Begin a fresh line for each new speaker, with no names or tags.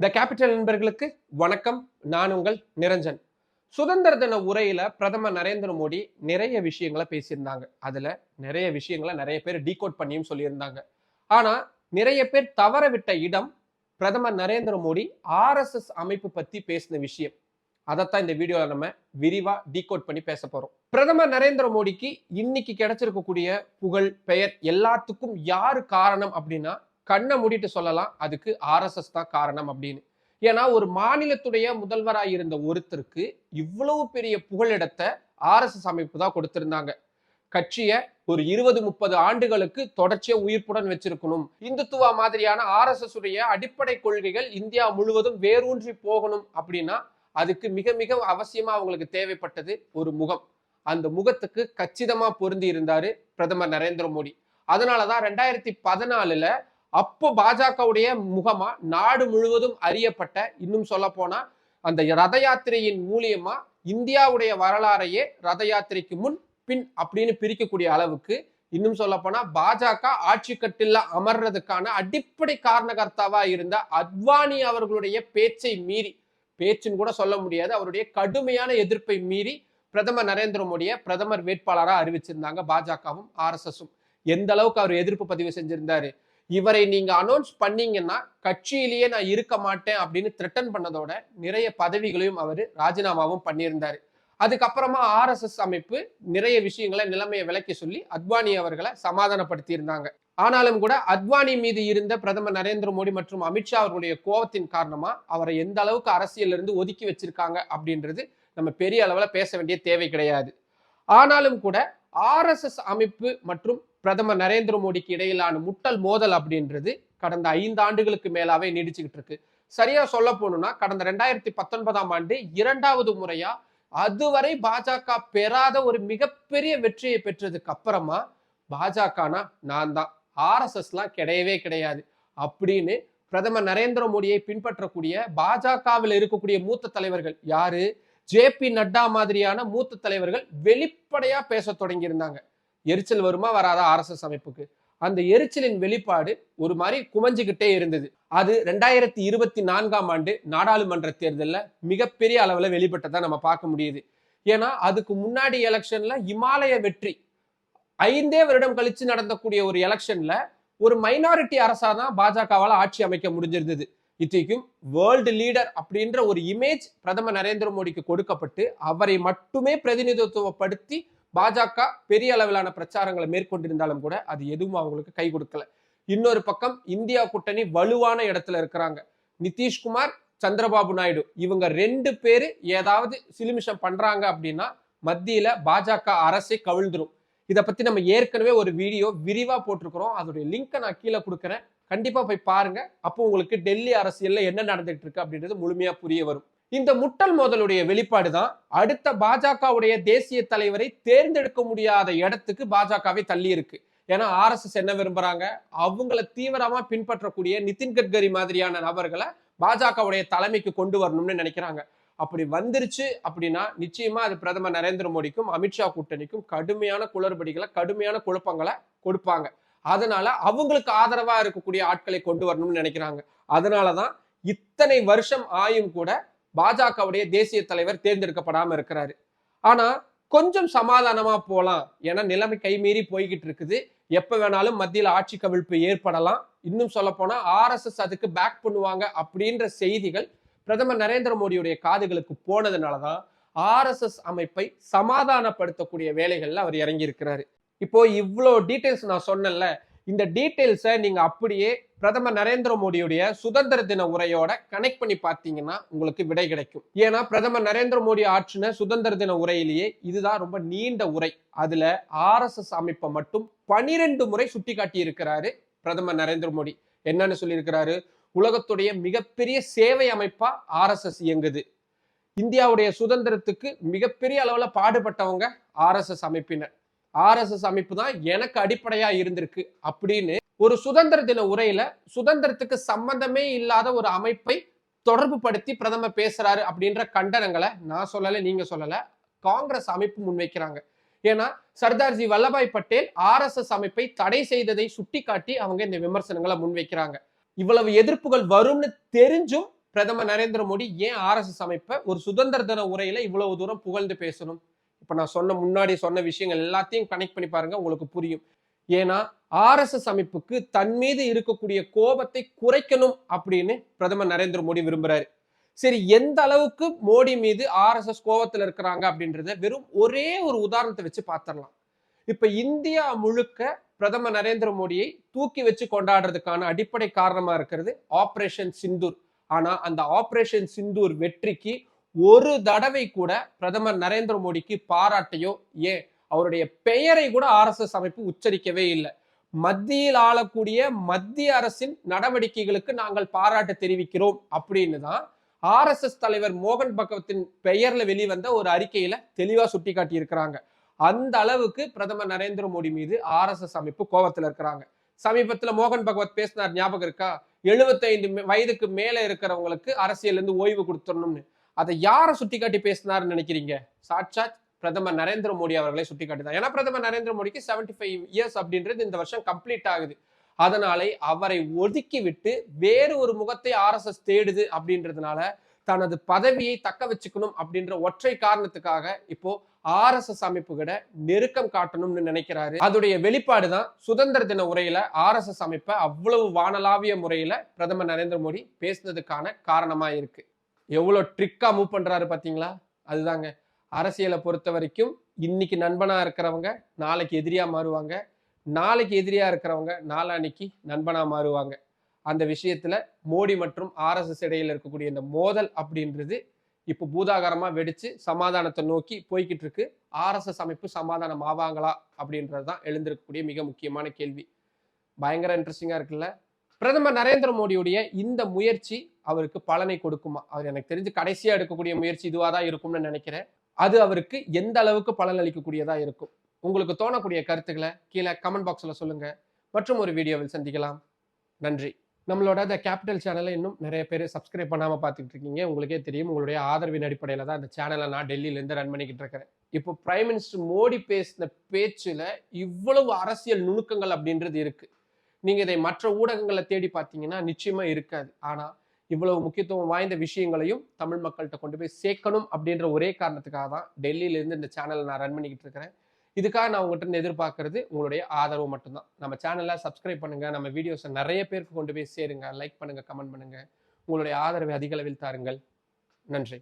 The capital நண்பர்களுக்கு வணக்கம். நான் உங்கள் நிரஞ்சன். சுதந்திர தின உரையில பிரதமர் நரேந்திர மோடி நிறைய விஷயங்களை பேசியிருந்தாங்க. அதுல நிறைய விஷயங்களை நிறைய பேர் டீகோட் பண்ணியும் சொல்லியிருந்தாங்க. ஆனா நிறைய பேர் தவற விட்ட இடம் பிரதமர் நரேந்திர மோடி ஆர்எஸ்எஸ் அமைப்பு பத்தி பேசின விஷயம். அதைத்தான் இந்த வீடியோவில் நம்ம விரிவா டீகோட் பண்ணி பேச போறோம். பிரதமர் நரேந்திர மோடிக்கு இன்னைக்கு கிடைச்சிருக்கக்கூடிய புகழ் பெயர் எல்லாத்துக்கும் யாரு காரணம் அப்படின்னா கண்ணை மூடிட்டு சொல்லலாம் அதுக்கு ஆர்எஸ்எஸ் தான் காரணம் அப்படின்னு. ஏன்னா ஒரு மாநிலத்துடைய முதல்வராக இருந்த ஒருத்தருக்கு இவ்வளவு பெரிய புகழிடத்தை ஆர்எஸ்எஸ் அமைப்பு தான் கொடுத்திருந்தாங்க. கட்சியை ஒரு இருபது முப்பது ஆண்டுகளுக்கு தொடர்ச்சியா உயிர்ப்புடன் வச்சிருக்கணும். இந்துத்துவா மாதிரியான ஆர்எஸ்எஸ் உடைய அடிப்படை கொள்கைகள் இந்தியா முழுவதும் வேரூன்றி போகணும் அப்படின்னா அதுக்கு மிக மிக அவசியமா அவங்களுக்கு தேவைப்பட்டது ஒரு முகம். அந்த முகத்துக்கு கச்சிதமா பொருந்தி இருந்தாரு பிரதமர் நரேந்திர மோடி. அதனாலதான் ரெண்டாயிரத்தி பதினாலுல அப்போ பாஜகவுடைய முகமா நாடு முழுவதும் அறியப்பட்ட இன்னும் சொல்ல போனா அந்த ரத யாத்திரையின் மூலியமா இந்தியாவுடைய வரலாறையே ரத யாத்திரைக்கு முன் பின் அப்படின்னு பிரிக்கக்கூடிய அளவுக்கு இன்னும் சொல்ல போனா பாஜக ஆட்சி கட்டில அமர்றதுக்கான அடிப்படை காரணகர்த்தாவா இருந்த அத்வானி அவர்களுடைய பேச்சை மீறி பேச்சுன்னு கூட சொல்ல முடியாது அவருடைய கடுமையான எதிர்ப்பை மீறி பிரதமர் நரேந்திர மோடியை பிரதமர் வேட்பாளராக அறிவிச்சிருந்தாங்க பாஜகவும் ஆர்எஸ்எஸும் எந்த அளவுக்கு அவர் எதிர்ப்பு பதிவு செஞ்சிருந்தாரு? இவரை நீங்க அனௌன்ஸ் பண்ணீங்கன்னா கட்சியிலேயே நான் இருக்க மாட்டேன் அப்படின்னு த்ரெட்டன் பண்ணதோட நிறைய பதவிகளையும் அவர் ராஜினாமாவும் பண்ணியிருந்தாரு. அதுக்கப்புறமா ஆர்எஸ்எஸ் அமைப்பு நிறைய விஷயங்களை நிலைமையை விளக்கி சொல்லி அத்வானி அவர்களை சமாதானப்படுத்தி இருந்தாங்க ஆனாலும் கூட அத்வானி மீது இருந்த பிரதமர் நரேந்திர மோடி மற்றும் அமித்ஷா அவர்களுடைய கோபத்தின் காரணமா அவரை எந்த அளவுக்கு அரசியல் இருந்து ஒதுக்கி வச்சிருக்காங்க அப்படின்றது நம்ம பெரிய அளவில் பேச வேண்டிய தேவை கிடையாது. ஆனாலும் கூட ஆர்எஸ்எஸ் அமைப்பு மற்றும் பிரதமர் நரேந்திர மோடிக்கு இடையிலான முட்டல் மோதல் அப்படின்றது கடந்த ஐந்து ஆண்டுகளுக்கு மேலாவே நீடிச்சுக்கிட்டு இருக்கு. சரியா சொல்ல போகணும்னா கடந்த ரெண்டாயிரத்தி பத்தொன்பதாம் ஆண்டு இரண்டாவது முறையா அதுவரை பாஜக பெறாத ஒரு மிகப்பெரிய வெற்றியை பெற்றதுக்கு அப்புறமா பாஜகனா நான் தான். ஆர்எஸ்எஸ்லாம் கிடையவே கிடையாது. அப்படின்னு பிரதமர் நரேந்திர மோடியை பின்பற்றக்கூடிய பாஜகவில் இருக்கக்கூடிய மூத்த தலைவர்கள் யாரு? ஜே பி நட்டா மாதிரியான மூத்த தலைவர்கள் வெளிப்படையா பேச தொடங்கியிருந்தாங்க. எரிச்சல் வருமா வராதா ஆர்எஸ்எஸ் அமைப்புக்கு? அந்த எரிச்சலின் வெளிப்பாடு ஒரு மாதிரி குமஞ்சிக்கிட்டே இருந்தது. அது ரெண்டாயிரத்தி இருபத்தி நான்காம் ஆண்டு நாடாளுமன்ற தேர்தலில் மிகப்பெரிய அளவில் வெளிப்பட்டதை நம்ம பார்க்க முடியுது. ஏன்னா அதுக்கு முன்னாடி எலெக்ஷன்ல இமாலய வெற்றி ஐந்தே வருடம் கழிச்சு நடந்தக்கூடிய ஒரு எலெக்ஷன்ல ஒரு மைனாரிட்டி அரசா தான் பாஜகவால் ஆட்சி அமைக்க முடிஞ்சிருந்தது. இத்தனைக்கும் வேர்ல்டு லீடர் அப்படின்ற ஒரு இமேஜ் பிரதமர் நரேந்திர மோடிக்கு கொடுக்கப்பட்டு அவரை மட்டுமே பிரதிநிதித்துவப்படுத்தி பாஜக பெரிய அளவிலான பிரச்சாரங்களை மேற்கொண்டிருந்தாலும் கூட அது எதுவும் அவங்களுக்கு கை கொடுக்கல. இன்னொரு பக்கம் இந்தியா கூட்டணி வலுவான இடத்துல இருக்கிறாங்க. நிதிஷ்குமார் சந்திரபாபு நாயுடு இவங்க ரெண்டு பேரு ஏதாவது சிலுமிஷம் பண்றாங்க அப்படின்னா மத்தியில பாஜக அரசை கவிழ்ந்துரும். இதை பத்தி நம்ம ஏற்கனவே ஒரு வீடியோ விரிவா போட்டிருக்கிறோம். அதோடைய லிங்கை நான் கீழே கொடுக்குறேன். கண்டிப்பா போய் பாருங்க. அப்போ உங்களுக்கு டெல்லி அரசியல்ல என்ன நடந்துட்டு இருக்கு அப்படின்றது முழுமையா புரிய வரும். இந்த முட்டல் மோதலுடைய வெளிப்பாடு தான் அடுத்த பாஜகவுடைய தேசிய தலைவரை தேர்ந்தெடுக்க முடியாத இடத்துக்கு பாஜகவை தள்ளி இருக்கு ஏன்னா ஆர்எஸ்எஸ் என்ன விரும்புறாங்க? அவங்கள தீவிரமா பின்பற்றக்கூடிய நிதின் கட்கரி மாதிரியான நபர்களை பாஜகவுடைய தலைமைக்கு கொண்டு வரணும்னு நினைக்கிறாங்க. அப்படி வந்துருச்சு அப்படின்னா நிச்சயமா அது பிரதமர் நரேந்திர மோடிக்கும் அமித்ஷா கூட்டணிக்கும் கடுமையான குளறுபடிகளை கடுமையான குழப்பங்களை கொடுப்பாங்க. அதனால அவங்களுக்கு ஆதரவா இருக்கக்கூடிய ஆட்களை கொண்டு வரணும்னு நினைக்கிறாங்க. அதனாலதான் இத்தனை வருஷம் ஆயும் கூட பாஜகவுடைய தேசிய தலைவர் தேர்ந்தெடுக்கப்படாமல் இருக்கிறாரு. ஆனால் கொஞ்சம் சமாதானமாக போகலாம் ஏன்னா நிலைமை கைமீறி போய்கிட்டு இருக்குது. எப்போ வேணாலும் மத்தியில் ஆட்சி கவிழ்ப்பு ஏற்படலாம். இன்னும் சொல்ல போனால் ஆர்எஸ்எஸ் அதுக்கு பேக் பண்ணுவாங்க அப்படின்ற செய்திகள் பிரதமர் நரேந்திர மோடியுடைய காதுகளுக்கு போனதுனால தான் ஆர்எஸ்எஸ் அமைப்பை சமாதானப்படுத்தக்கூடிய வேலைகளில் அவர் இறங்கியிருக்கிறாரு. இப்போ இவ்வளோ டீட்டெயில்ஸ் நான் சொன்னேன்ல இந்த டீட்டெயில்ஸை நீங்கள் அப்படியே பிரதமர் நரேந்திர மோடியுடைய சுதந்திர தின உரையோட கனெக்ட் பண்ணி பார்த்தீங்கன்னா உங்களுக்கு விடை கிடைக்கும். ஏன்னா பிரதமர் நரேந்திர மோடி ஆற்றின சுதந்திர தின உரையிலேயே இதுதான் ரொம்ப நீண்ட உரை. அதுல ஆர்எஸ்எஸ் அமைப்பை மட்டும் பனிரெண்டு முறை சுட்டி காட்டி இருக்கிறாரு பிரதமர் நரேந்திர மோடி. என்னன்னு சொல்லியிருக்கிறாரு? உலகத்துடைய மிகப்பெரிய சேவை அமைப்பா ஆர்எஸ்எஸ் இயங்குது. இந்தியாவுடைய சுதந்திரத்துக்கு மிகப்பெரிய அளவில் பாடுபட்டவங்க ஆர்எஸ்எஸ் அமைப்பினர். ஆர்எஸ்எஸ் அமைப்பு தான் எனக்கு அடிப்படையா இருந்திருக்கு அப்படின்னு ஒரு சுதந்திர தின உரையில சுதந்திரத்துக்கு சம்பந்தமே இல்லாத ஒரு அமைப்பை தொடர்பு படுத்தி பிரதமர் பேசுறாரு அப்படின்ற கண்டனங்களை நான் சொல்லல நீங்க சொல்லல. காங்கிரஸ் அமைப்பு முன்வைக்கிறாங்க. ஏன்னா சர்தார்ஜி வல்லபாய் பட்டேல் ஆர்எஸ்எஸ் அமைப்பை தடை செய்ததை சுட்டிக்காட்டி அவங்க இந்த விமர்சனங்களை முன்வைக்கிறாங்க. இவ்வளவு எதிர்ப்புகள் வரும்னு தெரிஞ்சும் பிரதமர் நரேந்திர மோடி ஏன் ஆர்எஸ்எஸ் அமைப்பை ஒரு சுதந்திர தின உரையில இவ்வளவு தூரம் புகழ்ந்து பேசணும்? இப்போ நான் சொன்ன முன்னாடி சொன்ன விஷயங்கள் எல்லாத்தையும் கனெக்ட் பண்ணி பாருங்க உங்களுக்கு புரியும். ஏன்னா ஆர்எஸ்எஸ் அமைப்புக்கு தன் மீது இருக்கக்கூடிய கோபத்தை குறைக்கணும் அப்படின்னு பிரதமர் நரேந்திர மோடி விரும்புறாரு. சரி எந்த அளவுக்கு மோடி மீது ஆர்எஸ்எஸ் கோபத்தில் இருக்கிறாங்க அப்படின்றத வெறும் ஒரே ஒரு உதாரணத்தை வச்சு பார்த்துடலாம் இப்ப இந்தியா முழுக்க பிரதமர் நரேந்திர மோடியை தூக்கி வச்சு கொண்டாடுறதுக்கான அடிப்படை காரணமா இருக்கிறது ஆபரேஷன் சிந்தூர் ஆனா அந்த ஆபரேஷன் சிந்தூர் வெற்றிக்கு ஒரு தடவை கூட பிரதமர் நரேந்திர மோடிக்கு பாராட்டையோ ஏன் அவருடைய பெயரை கூட ஆர்எஸ்எஸ் அமைப்பு உச்சரிக்கவே இல்லை. மத்தியில் ஆளக்கூடிய மத்திய அரசின் நடவடிக்கைகளுக்கு நாங்கள் பாராட்டு தெரிவிக்கிறோம் அப்படின்னு தான் ஆர்எஸ்எஸ் தலைவர் மோகன் பகவத்தின் பெயர்ல வெளிவந்த ஒரு அறிக்கையில தெளிவா சுட்டி காட்டியிருக்கிறாங்க அந்த அளவுக்கு பிரதமர் நரேந்திர மோடி மீது ஆர்எஸ்எஸ் அமைப்பு கோபத்துல இருக்கிறாங்க. சமீபத்துல மோகன் பகவத் பேசினார் ஞாபகம் இருக்கா? 75 வயதுக்கு மேல இருக்கிறவங்களுக்கு அரசியல் இருந்து ஓய்வு கொடுத்துடணும்னு. அதை யாரை சுட்டி காட்டி பேசினாருன்னு நினைக்கிறீங்க? சாட்சாத் பிரதமர் நரேந்திர மோடி அவர்களை சுட்டி காட்டினார் ஏன்னா பிரதமர் நரேந்திர மோடிக்கு 75 ஃபைவ் இயர்ஸ் அப்படின்றது இந்த வருஷம் கம்ப்ளீட் ஆகுது. அதனாலே அவரை ஒதுக்கி விட்டு வேறு ஒரு முகத்தை ஆர்எஸ்எஸ் தேடுது அப்படின்றதுனால தனது பதவியை தக்க வச்சுக்கணும் அப்படின்ற ஒற்றை காரணத்துக்காக இப்போ ஆர்எஸ்எஸ் அமைப்புகிட்ட நெருக்கம் காட்டணும்னு நினைக்கிறாரு. அதோடைய வெளிப்பாடு தான் சுதந்திர தின உரையில ஆர்எஸ்எஸ் அமைப்பை அவ்வளவு வானலாவிய முறையில பிரதமர் நரேந்திர மோடி பேசுனதுக்கான காரணமா இருக்கு எவ்வளோ ட்ரிக்காக மூவ் பண்ணுறாரு பார்த்தீங்களா? அதுதாங்க. அரசியலை பொறுத்த வரைக்கும் இன்னைக்கு நண்பனாக இருக்கிறவங்க நாளைக்கு எதிரியாக மாறுவாங்க. நாளைக்கு எதிரியாக இருக்கிறவங்க நாளான்னைக்கு நண்பனாக மாறுவாங்க. அந்த விஷயத்தில் மோடி மற்றும் ஆர்எஸ்எஸ் இடையில் இருக்கக்கூடிய இந்த மோதல் அப்படின்றது இப்போ பூதாகரமாக வெடித்து சமாதானத்தை நோக்கி போய்கிட்டு இருக்கு. ஆர்எஸ்எஸ் அமைப்பு சமாதானம் ஆவாங்களா அப்படின்றது தான் எழுந்திருக்கக்கூடிய மிக முக்கியமான கேள்வி. பயங்கர இன்ட்ரெஸ்டிங்காக இருக்குல்ல? பிரதமர் நரேந்திர மோடியுடைய இந்த முயற்சி அவருக்கு பலனை கொடுக்குமா? அவர் எனக்கு தெரிஞ்சு கடைசியா எடுக்கக்கூடிய முயற்சி இதுவாக தான் இருக்கும்னு நினைக்கிறேன். அது அவருக்கு எந்த அளவுக்கு பலன் அளிக்கக்கூடியதா இருக்கும்? உங்களுக்கு தோணக்கூடிய கருத்துக்களை கீழே கமெண்ட் பாக்ஸில் சொல்லுங்க. மற்றும் ஒரு வீடியோவில் சந்திக்கலாம். நன்றி. நம்மளோட அந்த கேபிட்டல் சேனலை இன்னும் நிறைய பேர் சப்ஸ்கிரைப் பண்ணாமல் பார்த்துக்கிட்டு இருக்கீங்க. உங்களுக்கே தெரியும் உங்களுடைய ஆதரவின் அடிப்படையில் தான் இந்த சேனலை நான் டெல்லியிலேருந்து ரன் பண்ணிக்கிட்டு இருக்கிறேன். இப்போ பிரைம் மினிஸ்டர் மோடி பேசின பேச்சில் இவ்வளவு அரசியல் நுணுக்கங்கள் அப்படின்றது இருக்குது நீங்கள் இதை மற்ற ஊடகங்களை தேடி பார்த்தீங்கன்னா நிச்சயமா இருக்காது. ஆனால் இவ்வளவு முக்கியத்துவம் வாய்ந்த விஷயங்களையும் தமிழ் மக்கள்கிட்ட கொண்டு போய் சேர்க்கணும் அப்படின்ற ஒரே காரணத்துக்காக தான் டெல்லியிலேருந்து இந்த சேனலை நான் ரன் பண்ணிக்கிட்டு இருக்கிறேன். இதுக்காக நான் உங்கள்கிட்ட இருந்து எதிர்பார்க்கறது உங்களுடைய ஆதரவு மட்டும்தான். நம்ம சேனலை சப்ஸ்கிரைப் பண்ணுங்க. நம்ம வீடியோஸை நிறைய பேருக்கு கொண்டு போய் சேருங்க. லைக் பண்ணுங்க கமெண்ட் பண்ணுங்க. உங்களுடைய ஆதரவை அதிக அளவில் தாருங்கள். நன்றி.